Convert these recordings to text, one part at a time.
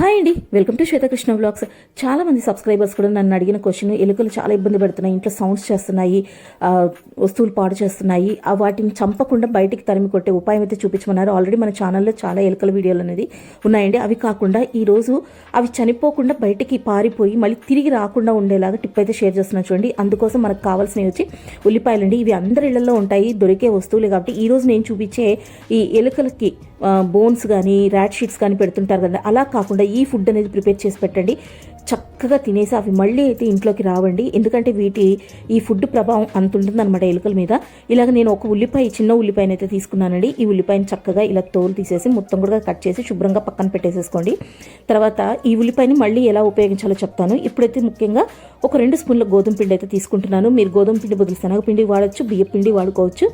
Hi అండి. Welcome to Swetha Krishna blogs చాలామంది subscribers కూడా నన్ను అడిగిన క్వశ్చన్ ఎలుకలు చాలా ఇబ్బంది పెడుతున్నాయి ఇంట్లో సౌండ్స్ చేస్తున్నాయి వస్తువులు పాడు చేస్తున్నాయి ఆ వాటిని చంపకుండా బయటికి తరిమి కొట్టే ఉపాయం అయితే చూపించమన్నారు. ఆల్రెడీ మన ఛానల్లో చాలా ఎలుకల వీడియోలు అనేది ఉన్నాయండి. అవి కాకుండా ఈ రోజు అవి చనిపోకుండా బయటికి పారిపోయి మళ్ళీ తిరిగి రాకుండా ఉండేలాగా టిప్ అయితే షేర్ చేస్తున్నాను చూడండి. అందుకోసం మనకు కావాల్సినవి వచ్చి ఉల్లిపాయలు అండి ఇవి అందరి ఇళ్ళలో ఉంటాయి దొరికే వస్తువులే కాబట్టి ఈ రోజు నేను చూపించే ఈ ఎలుకలకి బోన్స్ కానీ ర్యాట్ షీట్స్ కానీ పెడుతుంటారు కదా అలా కాకుండా ఈ ఫుడ్ అనేది ప్రిపేర్ చేసి పెట్టండి. చక్కగా తినేసి అవి మళ్ళీ అయితే ఇంట్లోకి రావండి. ఎందుకంటే వీటి ఈ ఫుడ్ ప్రభావం అంత ఉంటుందన్నమాట ఎలుకల మీద. ఇలాగ నేను ఒక ఉల్లిపాయ చిన్న ఉల్లిపాయని అయితే తీసుకున్నానండి. ఈ ఉల్లిపాయని చక్కగా ఇలా తోలు తీసేసి మొత్తం కూడా కట్ చేసి శుభ్రంగా పక్కన పెట్టేసేసుకోండి. తర్వాత ఈ ఉల్లిపాయని మళ్ళీ ఎలా ఉపయోగించాలో చెప్తాను. ఇప్పుడైతే ముఖ్యంగా ఒక రెండు స్పూన్ల గోధుమ పిండి అయితే తీసుకుంటున్నాను. మీరు గోధుమ పిండి బదులు శనగపిండి వాడచ్చు బియ్య పిండి వాడుకోవచ్చు.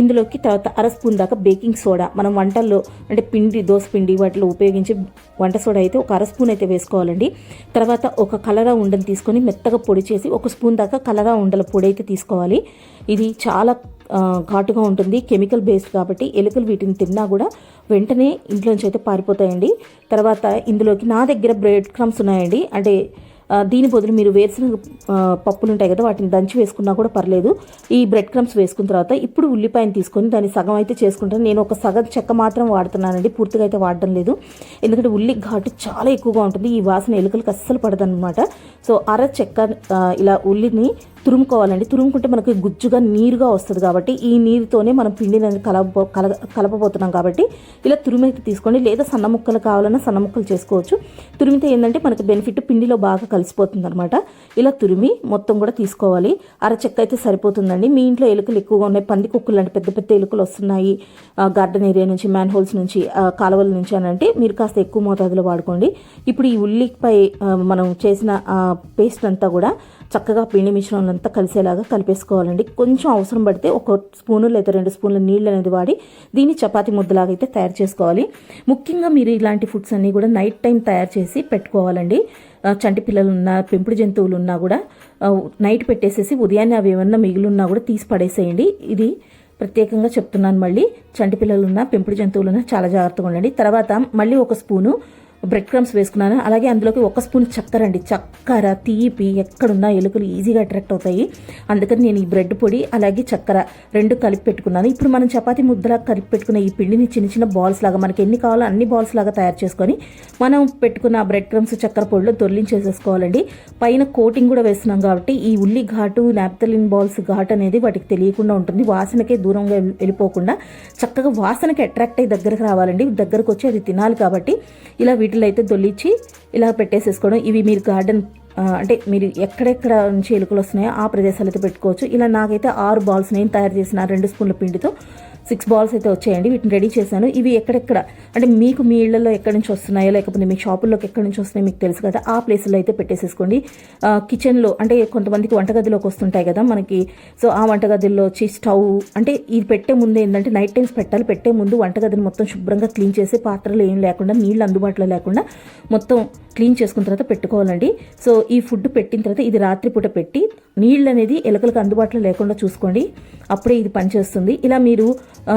ఇందులోకి తర్వాత అర స్పూన్ దాకా బేకింగ్ సోడా. మనం వంటల్లో అంటే పిండి దోశ పిండి వాటిలో ఉపయోగించి వంట సోడా అయితే ఒక అర స్పూన్ అయితే వేసుకోవాలండి. తర్వాత ఒక కలరా ఉండని తీసుకొని మెత్తగా పొడి చేసి ఒక స్పూన్ దాకా కలరా ఉండల పొడి అయితే తీసుకోవాలి. ఇది చాలా ఘాటుగా ఉంటుంది కెమికల్ బేస్డ్ కాబట్టి ఎలుకలు వీటిని తిన్నా కూడా వెంటనే ఇంట్లోంచి అయితే పారిపోతాయండి. తర్వాత ఇందులోకి నా దగ్గర బ్రెడ్ క్రమ్స్ ఉన్నాయండి. అంటే దీని బదులు మీరు వేరుశనగ పప్పులు ఉంటాయి కదా వాటిని దంచి వేసుకున్నా కూడా పర్లేదు. ఈ బ్రెడ్ క్రమ్స్ వేసుకున్న తర్వాత ఇప్పుడు ఉల్లిపాయను తీసుకొని దాన్ని సగం అయితే చేసుకుంటాను. నేను ఒక సగం చెక్క మాత్రం వాడుతున్నానండి పూర్తిగా అయితే వాడడం లేదు. ఎందుకంటే ఉల్లి ఘాటు చాలా ఎక్కువగా ఉంటుంది ఈ వాసన ఎలుకలకు అస్సలు పడదనమాట సో అర చెక్క ఇలా ఉల్లిని తురుముకోవాలండి. తురుముకుంటే మనకి గుజ్జుగా నీరుగా వస్తుంది కాబట్టి ఈ నీరుతోనే మనం పిండిని కలప కల కలపబోతున్నాం కాబట్టి ఇలా తురిమి అయితే తీసుకోండి. లేదా సన్న ముక్కలు కావాలన్నా సన్న ముక్కలు చేసుకోవచ్చు. తురిమితే ఏంటంటే మనకి బెనిఫిట్ పిండిలో బాగా కలిసిపోతుంది అనమాట ఇలా తురిమి మొత్తం కూడా తీసుకోవాలి. అర చెక్క అయితే సరిపోతుందండి. మీ ఇంట్లో ఎలుకలు ఎక్కువగా ఉన్నాయి. పంది కుక్కలు అంటే పెద్ద పెద్ద ఎలుకలు వస్తున్నాయి. గార్డెన్ ఏరియా నుంచి మ్యాన్ హోల్స్ నుంచి కాలువల నుంచి అని అంటే మీరు కాస్త ఎక్కువ మోతాదులో వాడుకోండి. ఇప్పుడు ఈ ఉల్లిపై మనం చేసిన పేస్ట్ అంతా కూడా చక్కగా పిండి మిశ్రమంలో అంతా కలిసేలాగా కలిపేసుకోవాలండి. కొంచెం అవసరం పడితే ఒక స్పూను లేదా రెండు స్పూన్ల నీళ్ళు అనేది వాడి దీన్ని చపాతి ముద్దలాగా అయితే తయారు చేసుకోవాలి. ముఖ్యంగా మీరు ఇలాంటి ఫుడ్స్ అన్నీ కూడా నైట్ టైం తయారు చేసి పెట్టుకోవాలండి. చంటి పిల్లలు ఉన్నా పెంపుడు జంతువులు ఉన్నా కూడా నైట్ పెట్టేసేసి ఉదయాన్నే అవి ఏమన్నా మిగిలిన్నా కూడా తీసి పడేసేయండి. ఇది ప్రత్యేకంగా చెప్తున్నాను మళ్ళీ. చంటి పిల్లలు ఉన్నా పెంపుడు జంతువులు ఉన్నా చాలా జాగ్రత్తగా ఉండండి. తర్వాత మళ్ళీ ఒక స్పూను బ్రెడ్ క్రమ్స్ వేసుకున్నాను. అలాగే అందులోకి ఒక స్పూన్ చక్కెర అండి. చక్కెర తీపి ఎక్కడున్నా ఎలుకలు ఈజీగా అట్రాక్ట్ అవుతాయి. అందుకని నేను ఈ బ్రెడ్ పొడి అలాగే చక్కెర రెండు కలిపి పెట్టుకున్నాను. ఇప్పుడు మనం చపాతీ ముద్దలా కలిపి పెట్టుకున్న ఈ పిండిని చిన్న చిన్న బాల్స్ లాగా మనకి ఎన్ని కావాలో అన్ని బాల్స్ లాగా తయారు చేసుకొని మనం పెట్టుకున్న బ్రెడ్ క్రమ్స్ చక్కెర పొడిలో దొర్లించేసేసుకోవాలండి. పైన కోటింగ్ కూడా వేస్తున్నాం కాబట్టి ఈ ఉల్లి ఘాటు నాప్తలిన్ బాల్స్ ఘాట్ అనేది వాటికి తెలియకుండా ఉంటుంది. వాసనకే దూరంగా వెళ్ళి- వెళ్ళిపోకుండా చక్కగా వాసనకి అట్రాక్ట్ అయ్యి దగ్గరకు రావాలండి. దగ్గరకు వచ్చి అది తినాలి కాబట్టి ఇలా వీటి వీటిలో అయితే దొల్లిచ్చి ఇలా పెట్టేసేసుకోవడం. ఇవి మీరు గార్డెన్ అంటే మీరు ఎక్కడెక్కడ నుంచి ఎలుకలు వస్తున్నాయో ఆ ప్రదేశాలు అయితే పెట్టుకోవచ్చు. ఇలా నాకైతే ఆరు బాల్స్ నేను తయారు చేసిన రెండు స్పూన్ల పిండితో సిక్స్ బాల్స్ అయితే వచ్చాయండి. వీటిని రెడీ చేశాను. ఇవి ఎక్కడెక్కడ? అంటే మీకు మీ ఇళ్ళలో ఎక్కడి నుంచి వస్తున్నాయో లేకపోతే మీ షాపుల్లోకి ఎక్కడి నుంచి వస్తున్నాయో మీకు తెలుసు కదా. ఆ ప్లేస్లో అయితే పెట్టేసేసుకోండి. కిచెన్లో అంటే కొంతమందికి వంటగదిలోకి వస్తుంటాయి కదా మనకి. సో ఆ వంటగదిలో వచ్చి స్టవ్ అంటే ఇది పెట్టే ముందు ఏంటంటే నైట్ టైమ్స్ పెట్టాలి. పెట్టే ముందు వంటగదిని మొత్తం శుభ్రంగా క్లీన్ చేసి పాత్రలు ఏం లేకుండా నీళ్ళు అందుబాటులో లేకుండా మొత్తం క్లీన్ చేసుకున్న తర్వాత పెట్టుకోవాలండి. సో ఈ ఫుడ్ పెట్టిన తర్వాత ఇది రాత్రిపూట పెట్టి నీళ్ళు అనేది ఎలుకలకు అందుబాటులో లేకుండా చూసుకోండి. అప్పుడే ఇది పనిచేస్తుంది. ఇలా మీరు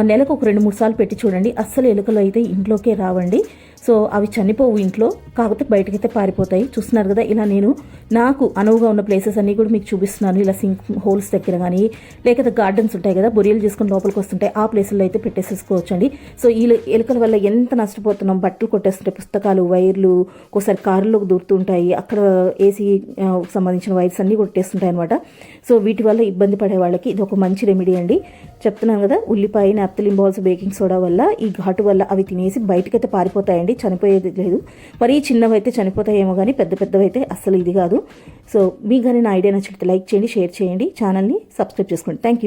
నెలకు ఒక రెండు మూడు సార్లు పెట్టి చూడండి. అస్సలు ఎలుకలు అయితే ఇంట్లోకే రావండి. సో అవి చనిపోవు ఇంట్లో కాకపోతే బయటకైతే పారిపోతాయి. చూస్తున్నారు కదా ఇలా నేను నాకు అనువుగా ఉన్న ప్లేసెస్ అన్నీ కూడా మీకు చూపిస్తున్నాను. ఇలా సింక్ హోల్స్ దగ్గర కానీ లేకపోతే గార్డెన్స్ ఉంటాయి కదా బొరియలు చేసుకుని లోపలికి వస్తుంటాయి ఆ ప్లేసుల్లో అయితే పెట్టేసేసుకోవచ్చండి. సో ఈ ఎలుకల వల్ల ఎంత నష్టపోతున్నాం? బట్టలు కొట్టేస్తుంటాయి పుస్తకాలు వైర్లు ఒకసారి కారులోకి దూరుతుంటాయి. అక్కడ ఏసీ సంబంధించిన వైర్స్ అన్నీ కొట్టేస్తుంటాయి అనమాట సో వీటి వల్ల ఇబ్బంది పడే వాళ్ళకి ఇది ఒక మంచి రెమెడీ అండి. చెప్తున్నాను కదా ఉల్లిపాయ నాప్తలిన్ బాల్స్ బేకింగ్ సోడా వల్ల ఈ ఘాటు వల్ల అవి తినేసి బయటకైతే పారిపోతాయండి చనిపోయేది లేదు. మరీ చిన్నవి అయితే చనిపోతాయేమో కానీ పెద్ద పెద్దవి అయితే అస్సలు ఇది కాదు. సో మీకు కానీ నా ఐడియా నచ్చితే లైక్ చేయండి షేర్ చేయండి ఛానల్ని సబ్స్క్రైబ్ చేసుకోండి. Thank you